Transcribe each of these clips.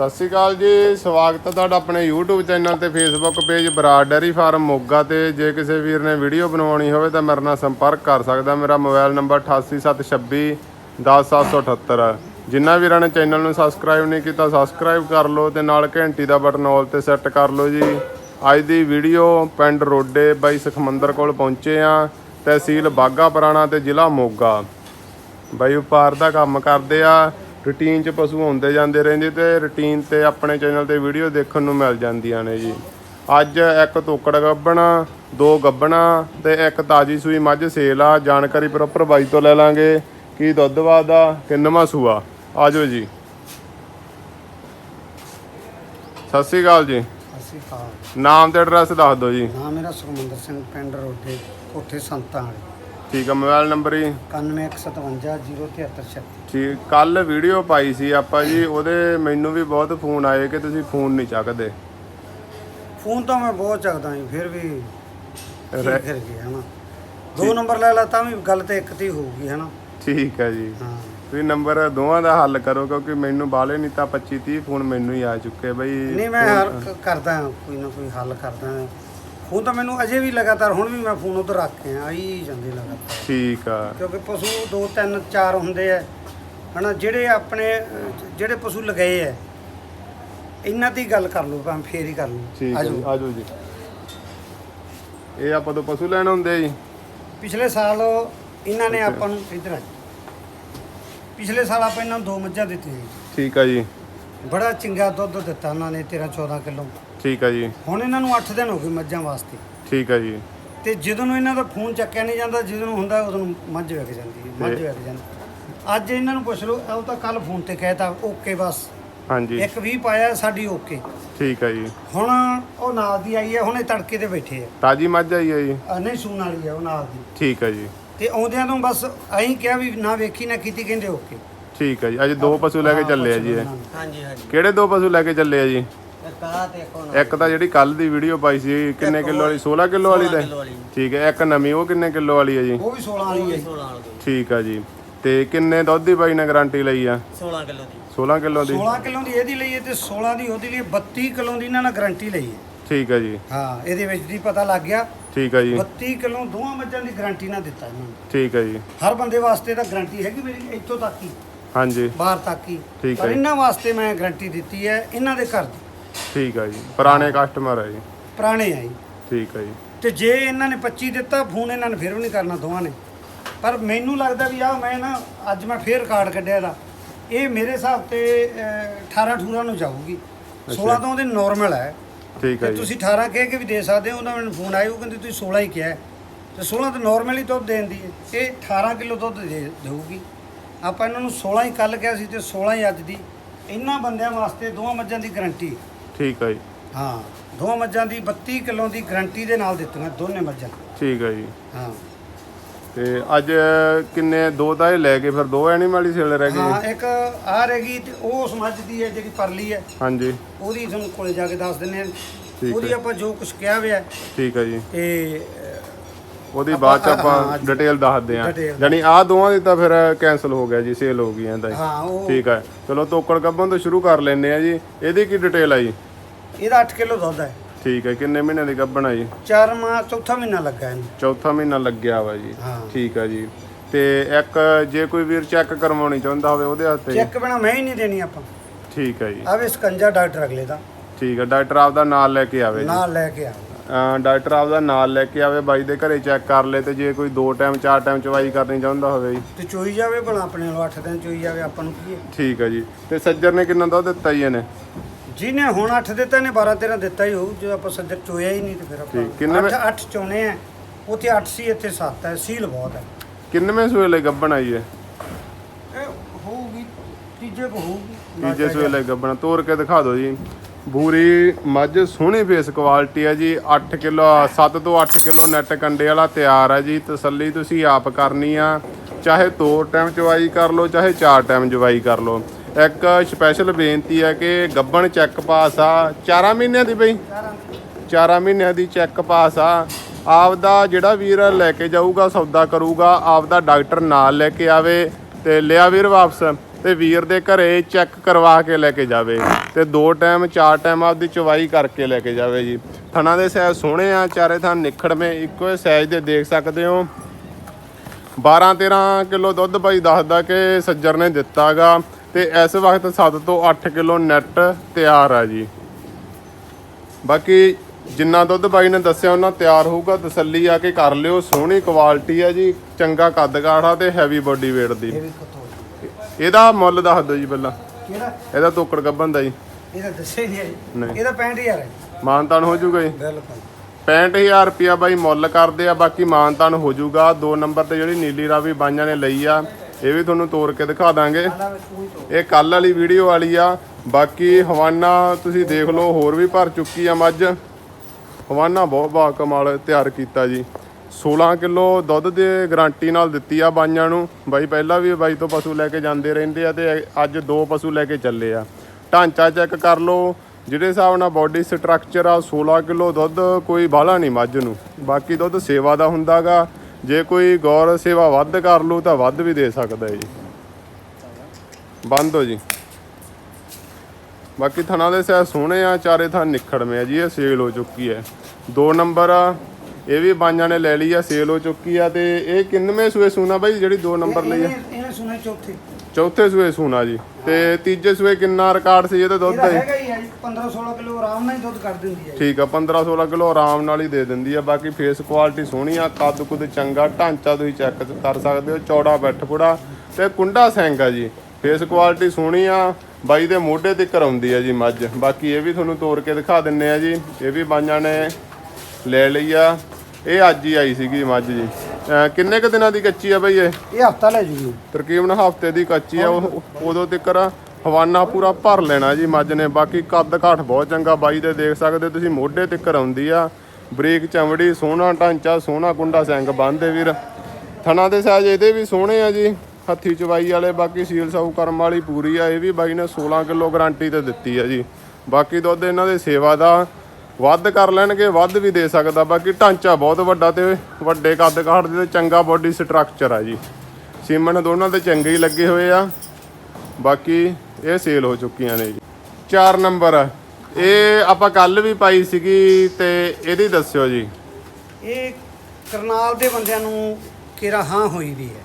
ਸਤਿ ਸ਼੍ਰੀ ਅਕਾਲ ਜੀ, ਸਵਾਗਤ ਹੈ ਤੁਹਾਡਾ ਆਪਣੇ YouTube ਚੈਨਲ ਤੇ Facebook page Brar dairy farm Moga ਤੇ। ਜੇ ਕਿਸੇ ਵੀਰ ਨੇ ਵੀਡੀਓ ਬਣਵਾਉਣੀ ਹੋਵੇ ਤਾਂ ਮੇਰੇ ਨਾਲ ਸੰਪਰਕ ਕਰ ਸਕਦਾ। ਮੇਰਾ ਮੋਬਾਈਲ ਨੰਬਰ 8876 10778 ਜਿਨ੍ਹਾਂ ਵੀਰਾਂ ਨੇ ਚੈਨਲ ਨੂੰ ਸਬਸਕ੍ਰਾਈਬ ਨਹੀਂ ਕੀਤਾ ਸਬਸਕ੍ਰਾਈਬ ਕਰ ਲਓ ਤੇ ਨਾਲ ਘੰਟੀ ਦਾ ਬਟਨ ਆਲ ਤੇ ਸੈੱਟ ਕਰ ਲਓ ਜੀ। ਅੱਜ ਦੀ ਵੀਡੀਓ ਪਿੰਡ ਰੋਡੇ ਬਾਈ ਸੁਖਮੰਦਰ ਕੋਲ ਪਹੁੰਚੇ ਆ ਤਹਿਸੀਲ ਬਾਗਾ ਪੁਰਾਣਾ ਤੇ ਜ਼ਿਲ੍ਹਾ ਮੋਗਾ। ਬਾਈ, ਵਪਾਰ ਦਾ ਕੰਮ ਕਰਦੇ ਆ। ਰੂਟੀਨ 'ਚ ਪਸ਼ੂ ਹੁੰਦੇ ਜਾਂਦੇ ਰਹਿੰਦੇ ਤੇ ਰੂਟੀਨ ਤੇ ਆਪਣੇ ਚੈਨਲ ਤੇ ਵੀਡੀਓ ਦੇਖਣ ਨੂੰ ਮਿਲ ਜਾਂਦੀਆਂ ਨੇ ਜੀ। ਅੱਜ ਇੱਕ ਤੋਕੜ ਗੱਬਣਾ ਦੋ ਗੱਬਣਾ ਤੇ ਇੱਕ ਤਾਜੀ ਸੂਈ ਮੱਝ ਸੇਲ ਆ। ਜਾਣਕਾਰੀ ਪ੍ਰੋਪਰ ਬਾਈ ਤੋਂ ਲੈ ਲਾਂਗੇ। ਕੀ ਦੁੱਧ ਵਾਦਾ ਕਿੰਨਵਾਂ ਸੂਆ ਆਜੋ ਜੀ। ਸਤਿ ਸ਼੍ਰੀ ਅਕਾਲ ਜੀ। ਅਸੀਂ ਹਾਂ ਨਾਮ ਤੇ ਐਡਰੈਸ ਦੱਸ ਦਿਓ ਜੀ। ਨਾਮ ਮੇਰਾ ਸੁਖਮੰਦਰ ਸਿੰਘ ਪਿੰਡ ਰੋਡੇ ਕੋਠੇ ਸੰਤਾਂ ਵਾਲੇ। ਠੀਕ ਆ ਮੋਬਾਈਲ ਨੰਬਰ ਜੀ? 9157 ਠੀਕ ਕੱਲ ਵੀਡੀਓ ਪਾਈ ਸੀ ਆਪਾਂ ਜੀ ਉਹਦੇ ਮੈਨੂੰ ਵੀ ਬਹੁਤ ਫੋਨ ਆਏ ਕਿ ਤੁਸੀਂ ਫੋਨ ਨਹੀਂ ਚੱਕਦੇ। ਫੋਨ ਤਾਂ ਮੈਂ ਬਹੁਤ ਚੱਕਦਾ ਹਾਂ ਫਿਰ ਵੀ ਰਹਿ- ਕਰ ਗਿਆ ਹਨਾ। ਦੋ ਨੰਬਰ ਲੈ ਲਾ ਤਾਂ ਵੀ ਗੱਲ ਤੇ ਇੱਕ ਤੇ ਹੀ ਹੋਊਗੀ ਹਨਾ। ਠੀਕ ਹੈ ਜੀ। ਹਾਂ। ਤੁਸੀਂ ਨੰਬਰ ਦੋਵਾਂ ਦਾ ਹੱਲ ਕਰੋ ਕਿਉਂਕਿ ਮੈਨੂੰ ਬਾਲੇ ਨਹੀਂ ਤਾਂ 25 30 ਫੋਨ ਮੈਨੂੰ ਹੀ ਆ ਚੁੱਕੇ ਬਈ ਨਹੀਂ ਮੈਂ ਹਰ ਕ- ਕਰਦਾ ਹਾਂ, ਕੋਈ ਨਾ ਕੋਈ ਹੱਲ ਕਰਦਾ। ਹਾਂ। ਫੋਨ ਤਾਂ ਮੈਨੂੰ ਅਜੇ ਵੀ ਲਗਾਤਾਰ ਹੁਣ ਵੀ ਮੈਂ ਫੋਨ ਉਧਰ ਰੱਖ ਕੇ ਆ ਆਈ ਜਾਂਦੇ ਲਗਾਤਾਰ। ਠੀਕ ਆ। ਕਿਉਂਕਿ ਪਸ਼ੂ ਦੋ ਤਿੰਨ ਚਾਰ ਹੁੰਦੇ ਆ ਹਨਾ ਜਿਹੜੇ ਆਪਣੇ ਅਹ, ਜਿਹੜੇ ਪਸ਼ੂ ਲਗਾਏ ਆ ਇਹਨਾਂ ਦੀ ਗੱਲ ਕਰ ਲਓ ਭਾਵੇਂ ਫੇਰ ਹੀ ਕਰ ਲਓ। ਠੀਕ ਹੈ ਜੀ ਆਜੋ। ਆਜੋ ਜੀ। ਇਹ ਆਪਾਂ ਤੋਂ ਪਸ਼ੂ ਲੈਣ ਹੁੰਦੇ ਜੀ। ਪਿਛਲੇ ਸਾਲ ਇਹਨਾਂ ਨੇ ਆਪਾਂ ਨੂੰ ਇਧਰ ਆ। ਪਿਛਲੇ ਸਾਲ ਆਪਾਂ ਇਹਨਾਂ ਨੂੰ ਦੋ ਮੱਝਾਂ ਦਿੱਤੀਆਂ ਸੀ। ਠੀਕ ਆ ਜੀ। ਬੜਾ ਚੰਗਾ ਦੁੱਧ ਦਿੱਤਾ ਉਹਨਾਂ ਨੇ 13 14 ਕਿਲੋ। ਠੀਕ ਆ ਜੀ। ਹੁਣ ਇਹਨਾਂ ਨੂੰ 8 ਦਿਨ ਹੋ ਗਏ ਮੱਝਾਂ ਵਾਸਤੇ। ਠੀਕ ਆ ਜੀ। ਤੇ ਜਦੋਂ ਨੂੰ ਇਹਨਾਂ ਦਾ ਫੋਨ ਚੱਕਿਆ ਨਹੀਂ ਜਾਂਦਾ ਜਦੋਂ ਨੂੰ ਹੁੰਦਾ ਉਦੋਂ ਨੂੰ ਮੱਝ ਵਿਕ ਜਾਂਦੀ ਹੈ ਮੱਝ ਵਿਕ ਜਾਂਦੀ ਅੱਜ ਇਹਨਾਂ ਨੂੰ ਪੁੱਛ ਲਓ ਉਹ ਤਾਂ ਕੱਲ ਫੋਨ ਤੇ ਕਹਿਤਾ ਓਕੇ ਬਸ। ਹਾਂਜੀ। ਇੱਕ ਵੀ ਪਾਇਆ ਸਾਡੀ ਓਕੇ। ਠੀਕ ਆ ਜੀ। ਹੁਣ ਉਹ ਨਾਲ ਦੀ ਆਈ ਹੈ ਹੁਣ ਇਹ ਤੜਕੇ ਤੇ ਬੈਠੇ ਤਾਜੀ ਮੱਝ ਆਈ ਹੈ ਜੀ। ਆ ਨਹੀਂ ਸੂਣ ਵਾਲੀ ਹੈ ਉਹ ਨਾਲ ਦੀ। ਠੀਕ ਆ ਜੀ। ਤੇ ਆਉਂਦਿਆਂ ਤੋਂ ਬਸ ਅਸੀਂ ਕਿਹਾ ਵੀ ਨਾ ਵੇਖੀ ਨਾ ਕੀਤੀ ਕਹਿੰਦੇ ਓਕੇ। ਠੀਕ ਆ ਜੀ। ਅੱਜ ਦੋ ਪਸ਼ੂ ਲੈ ਕੇ ਹਾਂ, ਚੱਲੇ ਆ ਜੀ ਇਹ। ਹਾਂਜੀ ਹਾਂਜੀ। ਕਿਹੜੇ ਦੋ ਪਸ਼ੂ ਲੈ ਕੇ ਚੱਲੇ ਆ ਜੀ? ਇੱਕ ਤੇ ਇੱਕ ਹੁਣ। ਇੱਕ ਤਾਂ ਜਿਹੜੀ ਕੱਲ ਦੀ ਵੀਡੀਓ ਪਾਈ ਸੀ ਕਿੰਨੇ ਕਿਲੋ ਵਾਲੀ? 16 ਕਿਲੋ ਵਾਲੀ 16 ਦਾ ਕਿੱਲੋ ਵਾਲੀ। ਠੀਕ ਹੈ ਇੱਕ ਨਵੀਂ ਉਹ ਕਿੰਨੇ ਕਿਲੋ ਵਾਲੀ ਹੈ ਜੀ? ਉਹ ਵੀ 16 ਵਾਲੀ ਹੈ 16 ਵਾਲੀ। ਦੀ ਠੀਕ ਆ ਜੀ। ਤੇ ਕਿੰਨੇ ਦੁੱਧ ਦੀ ਬਾਈ ਨੇ ਗਾਰੰਟੀ ਲਈ ਆ? 16 ਕਿਲੋ ਦੀ। 16 ਕਿਲੋ ਦੀ? 16 ਕਿਲੋ ਦੀ ਇਹਦੀ ਲਈ ਹੈ ਤੇ 16 ਦੀ ਉਹਦੀ ਲਈ 32 ਕਿਲੋ ਦੀ ਇਹਨਾਂ ਨੇ ਗਾਰੰਟੀ ਲਈ ਹੈ। ਠੀਕ ਆ ਜੀ। ਹਾਂ ਇਹਦੇ ਵਿੱਚ ਦੀ ਪਤਾ ਲੱਗ ਗਿਆ। ਠੀਕ ਆ ਜੀ। 32 ਕਿਲੋ ਦੋਵਾਂ ਮੱਝਾਂ ਦੀ ਗਾਰੰਟੀ ਨਾ ਦਿੱਤਾ ਇਹਨਾਂ ਨੇ। ਠੀਕ ਆ ਜੀ। ਹਰ ਬੰਦੇ ਵਾਸਤੇ ਤਾਂ ਗਾਰੰਟੀ ਹੈਗੀ ਮੇਰੀ ਇੱਥੋਂ ਤੱਕ ਹੀ। ਹਾਂਜੀ। ਬਾਹਰ ਤੱਕ ਹੀ। ਠੀਕ ਪਰ ਹੈ। ਇਹਨਾਂ ਵਾਸਤੇ ਮੈਂ ਗਾਰੰਟੀ ਦਿੱਤੀ ਹੈ ਇਹਨਾਂ ਦੇ ਘਰ ਦੀ। ਠੀਕ ਆ ਜੀ। ਪੁਰਾਣੇ ਕਸਟਮਰ ਆ ਜੀ। ਪੁਰਾਣੇ ਆਈ ਠੀਕ ਆ ਜੀ। ਤੇ ਜੇ ਇਹਨਾਂ ਨੇ 25 ਦਿੱਤਾ ਫੋਨ ਇਹਨਾਂ ਨੇ ਫਿਰ ਵੀ ਨਹੀਂ ਕਰਨਾ ਦੋਵਾਂ ਨੇ। ਪਰ ਮੈਨੂੰ ਲੱਗਦਾ ਵੀ ਆ ਮੈਂ ਨਾ ਅੱਜ ਮੈਂ ਫੇਰ ਕਾਰਡ ਕੱਢਿਆ ਇਹਦਾ। ਇਹ ਮੇਰੇ ਹਿਸਾਬ ਤੇ ਅਹ, 18 18 ਨੂੰ ਜਾਊਗੀ। 16 ਤੋਂ ਉਹਦੇ ਨਾਰਮਲ ਹੈ। ਠੀਕ ਆ ਤੇ ਜੀ। ਤੁਸੀਂ 18 ਕਹਿ ਕੇ ਵੀ ਦੇ ਸਕਦੇ ਹੋ ਉਹਨਾਂ ਮੈਨੂੰ ਫੋਨ ਆਇਆ ਉਹ ਕਹਿੰਦੇ ਤੁਸੀਂ 16 ਹੀ ਕਿਹਾ ਹੈ। ਤੇ 16 ਤਾਂ ਨਾਰਮਲ ਹੀ ਦੁੱਧ ਦੇਣ ਦੀ ਹੈ। ਇਹ 18 ਕਿਲੋ ਦੁੱਧ ਦੇ ਦੇਊਗੀ। ਆਪਾਂ ਇਹਨਾਂ ਨੂੰ 16 ਹੀ ਕੱਲ ਕਿਹਾ ਸੀ ਤੇ 16 ਹੀ ਅੱਜ ਦੀ। ਇਹਨਾਂ ਬੰਦਿਆਂ ਵਾਸਤੇ ਦੋਵਾਂ ਮੱਝਾਂ ਦੀ ਗਾਰੰਟੀ ਠੀਕ ਆ ਜੀ। ਹਾਂ ਦੋਵਾਂ ਮੱਝਾਂ ਦੀ 32 ਕਿਲੋ ਦੀ ਗਾਰੰਟੀ ਦੇ ਨਾਲ ਦਿੱਤੀਆਂ ਦੋਨੇ ਮੱਝਾਂ। ਠੀਕ ਆ ਜੀ। ਹਾਂ। ਤੇ ਅੱਜ ਕਿੰਨੇ ਦੋ ਤਾਂ ਇਹ ਲੈ ਕੇ ਫਿਰ ਦੋ ਐਨੀਮਲ ਹੀ ਸੇਲ ਰਹਿ ਹਾਂ ਗਏ ਇੱਕ ਆ ਰਹੇਗੀ ਤੇ ਉਹ ਉਸ ਮੱਝ ਦੀ ਹੈ ਜਿਹੜੀ ਪਰਲੀ ਹੈ। ਹਾਂਜੀ। ਉਹਦੀ ਤੁਹਾਨੂੰ ਕੋਲੇ ਜਾ ਕੇ ਦੱਸ ਠੀਕ ਆ ਉਹਦੀ ਹੈ। ਆਪਾਂ ਜੋ ਕੁਝ ਕਿਹਾ ਹੋਇਆ ਠੀਕ ਆ ਜੀ। ਤੇ ਉਹਦੀ ਬਾਅਦ ਚ ਆਪਾਂ ਡਿਟੇਲ ਦੱਸਦੇ ਆ detail ਯਾਨੀ ਆਹ ਦੋਵਾਂ ਦੀ ਤਾਂ ਫਿਰ ਕੈਨਸਲ ਹੋ ਗਿਆ ਜੀ ਸੇਲ ਹੋ ਗਈ ਇਹਦਾ ਹੀ। ਹਾਂ ਉਹ ਠੀਕ ਹੈ ਚਲੋ ਤੋਕੜ ਕੱਬਾਂ ਤੋਂ ਸ਼ੁਰੂ ਕਰ ਲੈਂਦੇ ਆ ਜੀ। ਇਹਦੀ ਕੀ ਡਿਟੇਲ ਆ ਜੀ? ਇਹਦਾ 8 ਕਿਲੋ ਦੁੱਧ ਹੈ। ਠੀਕ ਹੈ ਕਿੰਨੇ ਮਹੀਨੇ ਦੀ ਗੱਭਣ ਆ ਜੀ? ਚਾਰ ਮਾਹ ਚੌਥਾ ਮਹੀਨਾ ਲੱਗਾ ਇਹਨੂੰ। ਚੌਥਾ ਮਹੀਨਾ ਲੱਗਿਆ ਵਾ ਜੀ। ਹਾਂ। ਠੀਕ ਆ ਜੀ। ਤੇ ਇੱਕ ਜੇ ਕੋਈ ਵੀਰ ਚੈੱਕ ਕਰਵਾਉਣੀ ਚਾਹੁੰਦਾ ਹੋਵੇ ਉਹਦੇ ਹੱਥੇ ਚੈੱਕ ਬਣਾ ਮੈਂ ਹੀ ਨਹੀਂ ਦੇਣੀ ਆਪਾਂ। ਠੀਕ ਹੈ ਜੀ। ਆਵੇ ਸਕੰਜਾ ਡਾਕਟਰ ਅਗਲੇ ਦਾ। ਠੀਕ ਹੈ ਡਾਕਟਰ ਆਪਦਾ ਨਾਲ ਲੈ ਕੇ ਆਵੇ ਜੀ। ਨਾਲ ਲੈ ਕੇ ਆ ਡਾਕਟਰ ਆਪਦਾ ਨਾਲ ਲੈ ਕੇ ਆਵੇ ਬਾਈ ਦੇ ਘਰੇ ਚੈੱਕ ਕਰ ਲੇ ਤੇ ਜੇ ਕੋਈ ਦੋ ਟਾਈਮ ਚਾਰ ਟਾਈਮ ਚਵਾਈ ਕਰਨੀ ਚਾਹੁੰਦਾ ਹੋਵੇ ਜੀ। ਤੇ ਚੋਈ ਜਾਵੇ ਭਲਾ ਆਪਣੇ ਨੂੰ 8 ਦਿਨ ਚੋਈ ਜਾਵੇ ਆਪਾਂ ਨੂੰ ਕੀ ਹੈ? ਠੀਕ ਹੈ ਜੀ। ਤੇ ਸੱਜਰ ਨੇ ਕਿੰਨਾ ਦੁੱਧ ਦਿੱਤਾ ਜੀ ਇਹਨੇ? ਜਿਹਨੇ ਹੁਣ 8 ਦਿੱਤਾ ਨੇ 12 13 ਦਿੱਤਾ ਹੀ ਹੋਊ। ਜਦੋਂ ਆਪਾਂ ਸੱਜਰ ਚੋਇਆ ਹੀ ਨਹੀਂ ਤੇ ਫਿਰ ਆਪਾਂ ਠੀਕ, ਕਿੰਨੇ 8 ਮੈਂ- 8 ਚੋਣੇ ਆ। ਉੱਥੇ 8 ਸੀ ਇੱਥੇ 7 ਹੈ ਸੀਲ ਬਹੁਤ ਹੈ। ਕਿੰਨਵੇਂ ਸੂਏ ਲਈ ਗੱਭਣ ਆਈ ਹੈ? ਇਹ ਹੋਊਗੀ ਤੀਜੇ ਕੋ ਹੋਊਗੀ। ਤੀਜੇ ਸੂਏ ਲਈ ਗੱਭਣ। ਤੋੜ ਕੇ ਦਿਖਾ ਦਿਓ ਜੀ। ਬੂਰੀ ਮੱਝ ਸੋਹਣੀ ਫੇਸ ਕੁਆਲਿਟੀ ਹੈ ਜੀ 8 ਕਿਲੋ 7 ਤੋਂ 8 ਕਿਲੋ ਨੈਟ ਕੰਡੇ ਵਾਲਾ ਤਿਆਰ ਆ ਜੀ, ਤਸੱਲੀ ਤੁਸੀਂ ਆਪ ਕਰਨੀ ਆ, ਚਾਹੇ ਦੋ ਟਾਈਮ ਜਵਾਈ ਕਰ ਲਓ, ਚਾਹੇ ਚਾਰ ਟਾਈਮ ਜਵਾਈ ਕਰ ਲਓ। ਇੱਕ ਸਪੈਸ਼ਲ ਬੇਨਤੀ ਆ ਕਿ ਗੱਬਣ ਚੈੱਕ ਪਾਸ ਆ 4 ਮਹੀਨਿਆਂ ਦੀ ਬਈ? 4 ਮਹੀਨਿਆਂ ਦੀ ਚੈੱਕ ਪਾਸ ਆ। ਆਪਦਾ ਜਿਹੜਾ ਵੀਰ ਲੈ ਕੇ ਜਾਊਗਾ, ਸੌਦਾ ਕਰੂਗਾ, ਆਪਦਾ ਡਾਕਟਰ ਨਾਲ ਲੈ ਕੇ ਆਵੇ ਤੇ ਲਿਆ ਵੀਰ ਵਾਪਸ। ਤੇ ਵੀਰ ਦੇ ਘਰੇ ਚੈੱਕ ਕਰਵਾ ਕੇ ਲੈ ਕੇ ਜਾਵੇ ਤੇ ਦੋ ਟਾਈਮ ਚਾਰ ਟਾਈਮ ਆਪਦੀ ਚਵਾਈ ਕਰਕੇ ਲੈ ਕੇ ਜਾਵੇ ਜੀ। ਥਣਾ ਦੇ ਸਾਈਜ਼ ਸੋਹਣੇ ਆ, ਚਾਰੇ ਥਾਂ ਨਿਖੜਵੇਂ ਇੱਕੋ ਹੀ ਸਾਈਜ਼ ਦੇ ਦੇਖ ਸਕਦੇ ਹੋ। 12 13 ਕਿਲੋ ਦੁੱਧ ਬਾਈ ਦੱਸਦਾ ਕਿ ਸੱਜਰ ਨੇ ਦਿੱਤਾਗਾ ਤੇ ਇਸ ਵਕਤ 7 ਤੋਂ 8 ਕਿਲੋ ਨੈਟ ਤਿਆਰ ਆ ਜੀ। ਬਾਕੀ ਜਿੰਨਾ ਦੁੱਧ ਬਾਈ ਨੇ ਦੱਸਿਆ, ਉਹਨਾਂ ਤਿਆਰ ਹੋਊਗਾ। ਤਸੱਲੀ ਆ ਕੇ ਕਰ ਲਿਓ, ਸੋਹਣੀ ਕੁਆਲਿਟੀ ਆ ਜੀ, ਚੰਗਾ ਕੱਦ ਕਾਠਾ ਤੇ ਹੈਵੀ ਬੋਡੀ weight ਦੀ। ਇਹਦਾ ਮੁੱਲ ਦੱਸ ਦਿਓ ਜੀ ਪਹਿਲਾਂ। ਕਿਹੜਾ? ਇਹਦਾ ਤੋਕੜ ਗੱਬਨ ਦਾ ਜੀ। ਇਹਦਾ ਦੱਸੇ ਨਹੀਂ ਨਹੀਂ। ਇਹਦਾ 65000 ਹੈ ਮਾਨਤਾਨ ਹੋ ਜਾਊਗਾ ਜੀ। ਬਿਲਕੁਲ। 65000 ਰੁਪਿਆ ਬਾਈ ਮੁੱਲ ਕਰਦੇ ਆ ਬਾਕੀ ਮਾਨਤਾਨ ਹੋ ਜਾਊਗਾ ਦੋ ਨੰਬਰ ਤੇ ਜਿਹੜੀ ਨੀਲੀ ਰਾਵੀ ਬਾਈਆਂ ਨੇ ਲਈ ਆ ਇਹ ਵੀ ਤੁਹਾਨੂੰ ਤੋੜ ਕੇ ਦਿਖਾ ਦਾਂਗੇ। ਆਲਾ ਤੋਂ ਇਹ ਕੱਲ ਵਾਲੀ ਵੀਡੀਓ ਵਾਲੀ ਆ। ਬਾਕੀ ਹਵਾਨਾ ਤੁਸੀਂ ਦੇਖ ਲਓ ਹੋਰ ਵੀ ਭਰ ਚੁੱਕੀ ਆ ਮੱਝ। ਹਵਾਨਾ ਬਹੁਤ ਬਾ ਕਮਾਲ ਤਿਆਰ ਕੀਤਾ ਜੀ। 16 ਕਿਲੋ ਦੁੱਧ ਦੇ ਗਾਰੰਟੀ ਨਾਲ ਦਿੱਤੀ ਆ ਬਾਈਆਂ ਨੂੰ। ਬਾਈ ਪਹਿਲਾਂ ਵੀ ਬਾਈ ਤੋਂ ਪਸ਼ੂ ਲੈ ਕੇ ਜਾਂਦੇ ਰਹਿੰਦੇ ਆ ਤੇ ਅੱਜ ਦੋ ਪਸ਼ੂ ਲੈ ਕੇ ਚੱਲੇ ਆ। ਢਾਂਚਾ ਚੈੱਕ ਕਰ ਲਓ, ਜਿਹੜੇ ਹਿਸਾਬ ਨਾਲ ਬਾਡੀ ਸਟਰਕਚਰ ਆ 16 ਕਿਲੋ ਦੁੱਧ ਕੋਈ ਬਾਹਲਾ ਨਹੀਂ ਮੱਝ ਨੂੰ। ਬਾਕੀ ਦੁੱਧ ਸੇਵਾ ਦਾ ਹੁੰਦਾਗਾ। ਜੇ ਕੋਈ ਗੌਰ ਸੇਵਾ ਵੱਧ ਕਰ ਲੂ ਤਾਂ ਵੱਧ ਵੀ ਦੇ ਸਕਦਾ ਜੀ। ਬੰਦ ਹੋ ਜੀ। ਬਾਕੀ ਥਣਾ ਦੇ ਸਹਿ ਸੋਹਣੇ ਆ, ਚਾਰੇ ਥਾਂ ਨਿਖੜਵੇਂ ਆ ਜੀ, ਇਹ ਸੇਲ ਹੋ ਚੁੱਕੀ ਹੈ। ਦੋ ਨੰਬਰ ਆ ਇਹ ਵੀ ਬਾਈਆਂ ਨੇ ਲੈ ਲਈ ਆ ਸੇਲ ਹੋ ਚੁੱਕੀ ਆ ਤੇ ਇਹ ਕਿੰਨਵੇਂ ਸੂਏ ਸੂਣਾ ਬਾਈ ਜਿਹੜੀ ਦੋ ਨੰਬਰ ਲਈ ਆ? ਇਹਨੇ ਇਹਨੇ ਸੁਣੇ ਚੌਥੇ। ਚੌਥੇ ਸੂਏ ਸੂਣਾ ਜੀ। ਤੇ ਤੀਜੇ ਸੂਏ ਕਿੰਨਾ ਰਿਕਾਰਡ ਸੀ ਇਹਦਾ ਦੁੱਧ? ਇਹਦਾ ਦਾ ਜੀ? ਹੈਗਾ ਹੀ ਹੈ 15 16 ਕਿਲੋ ਆਰਾਮ ਨਾਲ ਹੀ ਦੁੱਧ ਕਰ ਦਿੰਦੀ ਹੈ ਠੀਕ ਆ 15 16 ਕਿਲੋ ਆਰਾਮ ਨਾਲ ਹੀ ਦੇ ਦਿੰਦੀ ਆ। ਬਾਕੀ ਫੇਸ ਕੁਆਲਿਟੀ ਸੋਹਣੀ ਆ ਕੱਦ ਕੁਦ ਚੰਗਾ ਢਾਂਚਾ ਤੁਸੀਂ ਚੈੱਕ ਕਰ ਸਕਦੇ ਹੋ ਚੌੜਾ ਬੱਠ ਪੁੜਾ ਤੇ ਕੁੰਡਾ ਸਿੰਘ ਆ ਜੀ। ਫੇਸ ਕੁਆਲਿਟੀ ਸੋਹਣੀ ਆ ਬਾਈ ਦੇ ਮੋਢੇ ਤੇ ਕਰਾਉਂਦੀ ਆ ਜੀ ਮੱਝ। ਬਾਕੀ ਇਹ ਵੀ ਤੁਹਾਨੂੰ ਤੋੜ ਕੇ ਦਿਖਾ ਦਿੰਨੇ ਆ ਜੀ। ਇਹ ਵੀ ਬਾਈਆਂ ਨੇ ਲੈ ਲਈ ਆ। ਇਹ ਅੱਜ ਹੀ ਆਈ ਸੀਗੀ ਮੱਝ ਜੀ। ਅਹ ਕਿੰਨੇ ਕ ਦਿਨਾਂ ਦੀ ਕੱਚੀ ਆ ਬਈ ਇਹ? ਇਹ ਹਫਤਾ ਲੈ ਜੂਗੀ। ਤਕਰੀਬਨ ਹਫ਼ਤੇ ਦੀ ਕੱਚੀ ਆ। ਉਹ- ਉਦੋਂ ਤੱਕ ਹਵਾਨਾ ਪੂਰਾ ਭਰ ਲੈਣਾ ਜੀ ਮੱਝ ਨੇ। ਬਾਕੀ ਕੱਦ ਕਾਠ ਬਹੁਤ ਚੰਗਾ ਬਾਈ ਦੇ ਦੇਖ ਸਕਦੇ ਤੁਸੀਂ। ਮੋਢੇ ਤੱਕ ਆਉਂਦੀ ਆ। ਬਰੀਕ ਚਮੜੀ ਸੋਹਣਾ ਢਾਂਚਾ ਸੋਹਣਾ ਕੁੰਡਾ ਸਿੰਘ ਬੰਨਦੇ ਵੀਰ। ਥਣਾ ਦੇ ਸਾਜ ਇਹਦੇ ਵੀ ਸੋਹਣੇ ਆ ਜੀ। ਹੱਥੀ ਚਵਾਈ ਵਾਲੇ ਬਾਕੀ ਸੀਲ ਸਾਊ ਕਰਮ ਵਾਲੀ ਪੂਰੀ ਆ। ਇਹ ਵੀ ਬਾਈ ਨੇ 16 ਕਿਲੋ ਗਾਰੰਟੀ ਤੇ ਦਿੱਤੀ ਆ ਜੀ। ਬਾਕੀ ਦੁੱਧ ਇਹਨਾਂ ਦੇ ਸੇਵਾ ਦਾ ਵੱਧ ਕਰ ਲੈਣਗੇ ਵੱਧ ਵੀ ਦੇ ਸਕਦਾ ਬਾਕੀ ਢਾਂਚਾ ਬਹੁਤ ਵੱਡਾ ਤੇ ਵੱਡੇ ਕੱਦ ਕਾਠ ਦੇ ਤੇ ਚੰਗਾ ਬੋਡੀ ਸਟਰਕਚਰ ਆ ਜੀ। ਸੀਮਨ ਦੋਨਾਂ ਤੇ ਚੰਗੇ ਹੀ ਲੱਗੇ ਹੋਏ ਆ। ਬਾਕੀ ਇਹ ਸੇਲ ਹੋ ਚੁੱਕੀਆਂ ਨੇ ਜੀ। 4 ਨੰਬਰ ਇਹ ਆਪਾਂ ਕੱਲ ਵੀ ਪਾਈ ਸੀਗੀ ਤੇ ਇਹਦੀ ਦੱਸਿਓ ਜੀ। ਇਹ ਕਰਨਾਲ ਦੇ ਬੰਦਿਆਂ ਨੂੰ ਕਿਰਾ ਹਾਂ ਹੋਈ ਵੀ ਹੈ।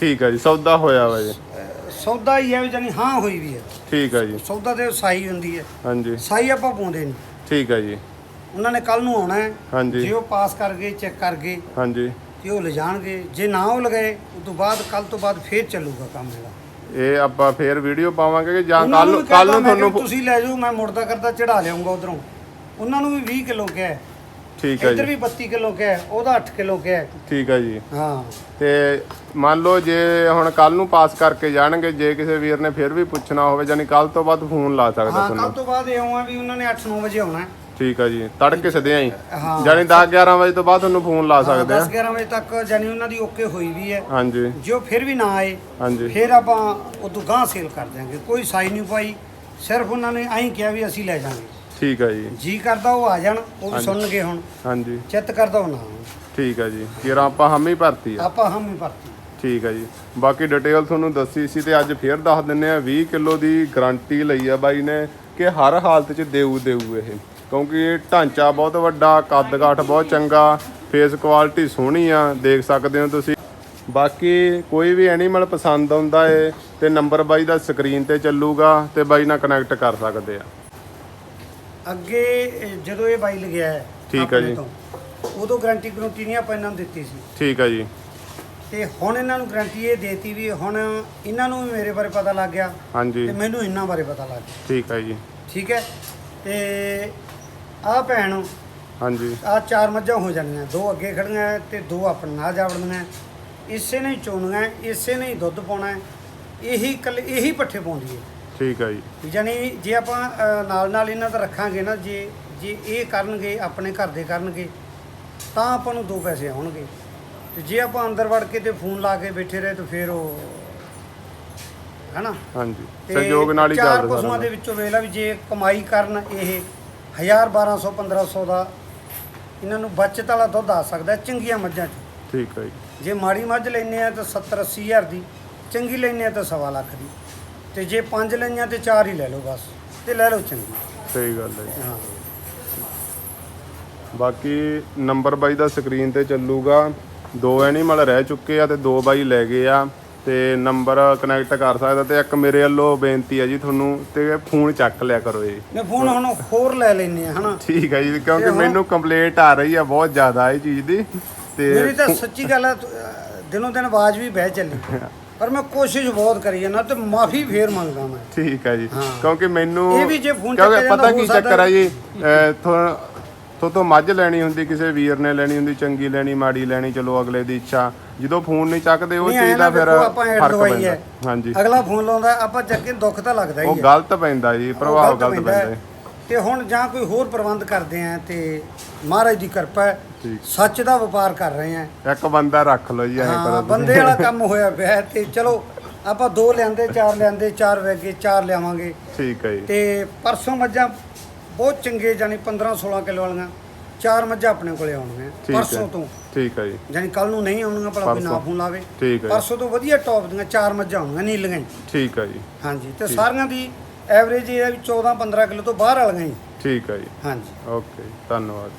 ਠੀਕ ਆ ਜੀ ਸੌਦਾ ਹੋਇਆ ਵਾ ਜੀ। ਸੌਦਾ ਹੀ ਹੈ ਵੀ ਜਾਨੀ ਹਾਂ ਹੋਈ ਵੀ ਹੈ। ਠੀਕ ਆ ਜੀ। ਸੌਦਾ ਤੇ ਸਾਈ ਹੁੰਦੀ ਹੈ। ਹਾਂਜੀ। ਸਾਈ ਆਪਾਂ ਪਾਉਂਦੇ ਨਹੀਂ। ਠੀਕ ਆ ਜੀ। ਉਹਨਾਂ ਨੇ ਕੱਲ ਨੂੰ ਆਉਣਾ ਹੈ। ਹਾਂਜੀ। ਜੇ ਉਹ ਪਾਸ ਕਰ ਗਏ ਚੈੱਕ ਕਰ ਗਏ ਹਾਂਜੀ। ਤੇ ਉਹ ਲਿਜਾਣਗੇ। ਜੇ ਨਾ ਉਹ ਲਗਾਏ ਉਸ ਤੋਂ ਬਾਅਦ ਕੱਲ ਤੋਂ ਬਾਅਦ ਫੇਰ ਚੱਲੂਗਾ ਕੰਮ ਇਹਦਾ ਇਹ ਆਪਾਂ ਫੇਰ ਵੀਡੀਓ ਪਾਵਾਂਗੇ ਕਿ ਜਾਂ ਉਹਨਾਂ ਕੱਲ ਨੂੰ ਕੱਲ ਨੂੰ ਤੁਹਾਨੂੰ ਤੁਸੀਂ ਲੈ ਜਾਓ ਮੈਂ ਮੁੜਦਾ ਕਰਦਾ ਚੜਾ ਲਿਆਉਂਗਾ ਉਧਰੋਂ। ਉਹਨਾਂ ਨੂੰ ਵੀ 20 ਕਿਲੋ ਕਿਹਾ ਹੈ। ਠੀਕ ਆ ਇੱਧਰ ਜੀ। ਵੀ 32 ਕਿਲੋ ਕਿਹਾ ਹੈ, ਉਹਦਾ 8 ਕਿਲੋ ਕਿਹਾ ਹੈ। ਠੀਕ ਆ ਜੀ। ਹਾਂ। ਤੇ ਮੰਨ ਲਓ ਜੇ ਹੁਣ ਕੱਲ ਨੂੰ ਪਾਸ ਕਰਕੇ ਜਾਣਗੇ ਜੇ ਕਿਸੇ ਵੀਰ ਨੇ ਫਿਰ ਵੀ ਪੁੱਛਣਾ ਹੋਵੇ ਜਾਨੀ ਕੱਲ ਤੋਂ ਬਾਅਦ ਫੋਨ ਲਾ ਸਕਦਾ ਹਾਂ ਕੱਲ ਤੁਹਾਨੂੰ ਤੋਂ ਬਾਅਦ ਇਹ ਆਉਣਾ ਵੀ ਉਹਨਾਂ ਨੇ 8-9 ਵਜੇ ਆਉਣਾ ਹੈ। ਠੀਕ ਆ ਜੀ ਤੜਕੇ ਹੀ। ਹਾਂ। ਜਾਨੀ 10 11 ਵਜੇ ਤੋਂ ਬਾਅਦ ਤੁਹਾਨੂੰ ਫੋਨ ਲਾ ਸਕਦੇ ਆ। 10-11 ਵਜੇ ਤੱਕ ਜਾਨੀ ਉਹਨਾਂ ਦੀ ਓਕੇ ਹੋਈ ਵੀ ਹੈ। ਹਾਂਜੀ। ਜੋ ਫਿਰ ਵੀ ਨਾ ਆਏ ਹਾਂਜੀ। ਫਿਰ ਆਪਾਂ ਉਦੋਂ ਗਾਂ ਸੇਲ ਕਰ ਦਿਆਂਗੇ। ਕੋਈ ਸਾਈ ਨਹੀਂ ਪਾਈ ਸਿਰਫ ਉਹਨਾਂ ਨੇ ਐਂ ਕਿਹਾ ਵੀ ਅਸੀਂ ਲੈ ਜਾਾਂਗੇ। ਠੀਕ ਆ ਜੀ। ਜੀ ਕਰਦਾ ਉਹ ਆ ਜਾਣ ਉਹ ਵੀ ਸੁਣਨਗੇ ਹੁਣ। ਹਾਂਜੀ। ਚਿੱਤ ਕਰਦਾ ਉਹ ਨਾ ਆਉਣ। ਠੀਕ ਆ ਜੀ। ਕਿਰਾ ਆਪਾਂ ਹਮੀ ਭਰਤੀ ਆ। ਆਪਾਂ ਹਮ ਹੀ ਭਰਤੀ। ਠੀਕ ਆ ਜੀ। ਬਾਕੀ ਡਿਟੇਲ ਤੁਹਾਨੂੰ ਦੱਸੀ ਸੀ ਤੇ ਅੱਜ ਫੇਰ ਦੱਸ ਦਿੰਨੇ ਆ 20 ਕਿਲੋ ਦੀ ਗਾਰੰਟੀ ਲਈ ਆ ਬਾਈ ਨੇ ਕਿ ਹਰ ਹਾਲਤ 'ਚ ਦੇਊ ਦੇਊ ਇਹ। ਕਿਉਂਕਿ ਇਹ ਢਾਂਚਾ ਬਹੁਤ ਵੱਡਾ ਕੱਦ ਕਾਠ ਬਹੁਤ ਚੰਗਾ ਫੇਸ ਕੁਆਲਿਟੀ ਸੋਹਣੀ ਆ ਦੇਖ ਸਕਦੇ ਹੋ ਤੁਸੀਂ। ਬਾਕੀ ਕੋਈ ਵੀ ਐਨੀਮਲ ਪਸੰਦ ਆਉਂਦਾ ਏ ਤੇ ਨੰਬਰ ਬਾਈ ਦਾ ਸਕਰੀਨ ਤੇ ਚੱਲੂਗਾ ਤੇ ਬਾਈ ਨਾਲ ਕਨੈਕਟ ਕਰ ਸਕਦੇ ਆ। ਅੱਗੇ ਜਦੋਂ ਇਹ ਬਾਈ ਲਗਿਆ ਹੈ ਠੀਕ ਹੈ ਆਪਣੇ ਜੀ। ਉਦੋਂ ਗਾਰੰਟੀ ਗਰੰਟੀ ਨਹੀਂ ਆਪਾਂ ਇਹਨਾਂ ਨੂੰ ਦਿੱਤੀ ਸੀ। ਠੀਕ ਆ ਜੀ। ਤੇ ਹੁਣ ਇਹਨਾਂ ਨੂੰ ਗਾਰੰਟੀ ਇਹ ਦੇਤੀ ਵੀ ਹੁਣ ਇਹਨਾਂ ਨੂੰ ਵੀ ਮੇਰੇ ਬਾਰੇ ਪਤਾ ਲੱਗ ਗਿਆ ਹਾਂਜੀ। ਤੇ ਮੈਨੂੰ ਇਹਨਾਂ ਬਾਰੇ ਪਤਾ ਲੱਗ ਗਿਆ। ਠੀਕ ਆ ਜੀ। ਠੀਕ ਹੈ ਤੇ ਆਹ ਭੈਣ ਹਾਂਜੀ। ਆਹ ਚਾਰ ਮੱਝਾਂ ਹੋ ਜਾਣੀਆਂ। ਦੋ ਅੱਗੇ ਖੜੀਆਂ ਹੈ ਤੇ ਦੋ ਆਪਣੀਆਂ ਆ ਜਾਵੜਨੀਆਂ ਇਸੇ ਨੇ ਹੀ ਚੋਣੀਆਂ ਹੈ, ਇਸੇ ਨੇ ਹੀ ਦੁੱਧ ਪਾਉਣਾ ਹੈ। ਇਹੀ ਕੱਲ ਇਹੀ ਪੱਠੇ ਪਾਉਂਦੀ ਹੈ ਠੀਕ ਆ ਜੀ। ਯਾਨੀ ਜੇ ਆਪਾਂ ਅ, ਨਾਲ ਨਾਲ ਇਹਨਾਂ ਦਾ ਰੱਖਾਂਗੇ ਨਾ ਜੇ ਜੇ ਇਹ ਕਰਨਗੇ ਆਪਣੇ ਘਰ ਦੇ ਕਰਨਗੇ ਤਾਂ ਆਪਾਂ ਨੂੰ ਦੋ ਪੈਸੇ ਆਉਣਗੇ। ਤੇ ਜੇ ਆਪਾਂ ਅੰਦਰ ਵੜ ਕੇ ਤੇ ਫੋਨ ਲਾ ਕੇ ਬੈਠੇ ਰਹੇ ਤਾਂ ਫਿਰ ਉਹ ਹੈਨਾ? ਹਾਂਜੀ। ਤੇ ਸਹਿਯੋਗ ਨਾਲ ਹੀ ਚਾਰ ਚੱਲਦਾ ਪਸ਼ੂਆਂ ਸਾਰਾ ਦੇ ਵਿੱਚੋਂ ਵੇਖ ਲਾ ਵੀ ਜੇ ਕਮਾਈ ਕਰਨ ਇਹ 1000 1200 1500 ਦਾ ਇਹਨਾਂ ਨੂੰ ਬਚਤ ਵਾਲਾ ਦੁੱਧ ਆ ਸਕਦਾ ਚੰਗੀਆਂ ਮੱਝਾਂ 'ਚ। ਠੀਕ ਆ ਜੀ। ਜੇ ਮਾੜੀ ਮੱਝ ਲੈਨੇ ਆ ਤਾਂ 70 80 ਹਜ਼ਾਰ ਦੀ ਚੰਗੀ ਲੈਨੇ ਆ ਤਾਂ ਸਵਾ ਲੱਖ ਦੀ। ਤੇ ਜੇ ਪੰਜ ਲਈਆਂ ਤੇ ਚਾਰ ਹੀ ਲੈ ਲਓ ਬਸ ਤੇ ਲੈ ਲਓ ਚੰਗੀ। ਸਹੀ ਗੱਲ ਹੈ ਜੀ। ਹਾਂ। ਬਾਕੀ ਨੰਬਰ ਬਾਈ ਦਾ ਸਕਰੀਨ ਤੇ ਚੱਲੂਗਾ। ਦੋ ਐਨੀਮਲ ਰਹਿ ਚੁੱਕੇ ਆ ਤੇ ਦੋ ਬਾਈ ਲੈ ਗਏ ਆ। ਤੇ ਨੰਬਰ ਕਨੈਕਟ ਕਰ ਸਕਦਾ ਤੇ ਇੱਕ ਮੇਰੇ ਵੱਲੋਂ ਬੇਨਤੀ ਹੈ ਜੀ ਤੁਹਾਨੂੰ ਤੇ ਫੋਨ ਚੱਕ ਲਿਆ ਕਰੋ ਜੀ। ਨੇ ਫੋਨ ਹੁਣ ਹੋਰ ਲੈ ਲੈਨੇ ਆ ਹਨਾ? ਠੀਕ ਹੈ ਜੀ ਕਿਉਂਕਿ ਮੈਨੂੰ ਕੰਪਲੇਂਟ ਆ ਰਹੀ ਆ ਬਹੁਤ ਜ਼ਿਆਦਾ ਇਹ ਚੀਜ਼ ਦੀ। ਮੇਰੀ ਤੇ ਤਾਂ ਸੱਚੀ ਗੱਲ ਹੈ ਦਿਨੋਂ ਦਿਨ ਆਵਾਜ਼ ਵੀ ਬਹਿ ਚੱਲੀ। ਪਰ ਮੈਂ ਕੋਸ਼ਿਸ਼ ਬਹੁਤ ਕਰੀ ਜਾਂਦਾ ਤੇ ਮਾਫੀ ਫੇਰ ਮੰਗਦਾ ਮੈਂ। ਠੀਕ ਹੈ ਜੀ। ਕਿਉਂਕਿ ਮੈਨੂੰ ਇਹ ਵੀ ਜੇ ਫੋਨ ਚੱਕਿਆ ਪਤਾ ਕੀ ਚੱਕਰ ਆ ਜੀ ਥੋ ਤੋਂ ਮੱਝ ਲੈਣੀ ਹੁੰਦੀ ਕਿਸੇ ਵੀਰ ਨੇ ਲੈਣੀ ਹੁੰਦੀ ਚੰਗੀ ਲੈਣੀ ਮਾੜੀ ਲੈਣੀ ਚਲੋ ਅਗਲੇ ਦੀ ਇੱਛਾ। ਜਦੋਂ ਫੋਨ ਨਹੀਂ ਚੱਕਦੇ ਉਹ ਨਹੀਂ ਚੀਜ਼ ਦਾ ਨਾ ਫਿਰ ਦੇਖੋ ਆਪਾਂ ਐਡ ਫ਼ਰਕ ਪੈਂਦਾ। ਹੈ। ਹਾਂਜੀ। ਅਗਲਾ ਫੋਨ ਲਾਉਂਦਾ ਆਪਾਂ ਚੱਕੇ ਦੁੱਖ ਤਾਂ ਲੱਗਦਾ ਹੀ ਉਹ ਹੈ। ਗਲਤ ਪੈਂਦਾ ਜੀ ਪ੍ਰਭਾਵ ਗਲਤ ਪੈਂਦਾ ਹੈ। ਤੇ ਹੁਣ ਜਾਂ ਕੋਈ ਹੋਰ ਪ੍ਰਬੰਧ ਕਰਦੇ ਆ ਤੇ ਮਹਾਰਾਜ ਦੀ ਕਿਰਪਾ ਹੈ ਠੀਕ। ਸੱਚ ਦਾ ਵਪਾਰ ਕਰ ਰਹੇ ਆ। ਇੱਕ ਬੰਦਾ ਰੱਖ ਲਓ ਜੀ ਐਂ ਹਾਂ ਕਰੋ ਬੰਦੇ ਵਾਲਾ ਕੰਮ ਹੋਇਆ ਪਿਆ ਹੈ ਤੇ ਚਲੋ ਆਪਾਂ ਦੋ ਲਿਆਂਦੇ ਚਾਰ ਲਿਆਂਦੇ ਚਾਰ ਵੈਗੇ ਚਾਰ ਲਿਆਵਾਂਗੇ। ਠੀਕ ਹੈ ਜੀ। ਤੇ ਪਰਸੋਂ ਮੱਝਾਂ ਬਹੁਤ ਚੰਗੇ ਜਾਨੀ 15 16 ਕਿਲੋ ਵਾਲੀਆਂ। ਚਾਰ ਮੱਝਾਂ ਆਪਣੇ ਕੋਲੇ ਆਉਣਗੀਆਂ ਠੀਕ ਹੈ ਪਰਸੋਂ ਤੋਂ। ਠੀਕ ਹੈ ਜੀ। ਜਾਨੀ ਕੱਲ ਨੂੰ ਨਹੀਂ ਆਉਣਗੀਆਂ ਭਲਾ ਕੋਈ ਨਾ ਪਰਸੋਂ। ਫੋਨ ਲਾਵੇ। ਠੀਕ ਹੈ। ਪਰਸੋਂ ਤੋਂ ਵਧੀਆ ਟੌਪ ਦੀਆਂ ਚਾਰ ਮੱਝਾਂ ਆਉਣਗੀਆਂ ਨੀਲੀਆਂ ਹੀ। ਠੀਕ ਹੈ ਜੀ। ਹਾਂਜੀ ਤੇ ਸਾਰੀਆਂ ਦੀ ਐਵਰੇਜ ਇਹ ਹੈ ਵੀ 14 15 ਕਿਲੋ ਤੋਂ ਬਾਹਰ ਵਾਲੀਆਂ ਹੀ ਠੀਕ ਹੈ ਜੀ। ਹਾਂਜੀ। ਓਕੇ ਧੰਨਵਾਦ।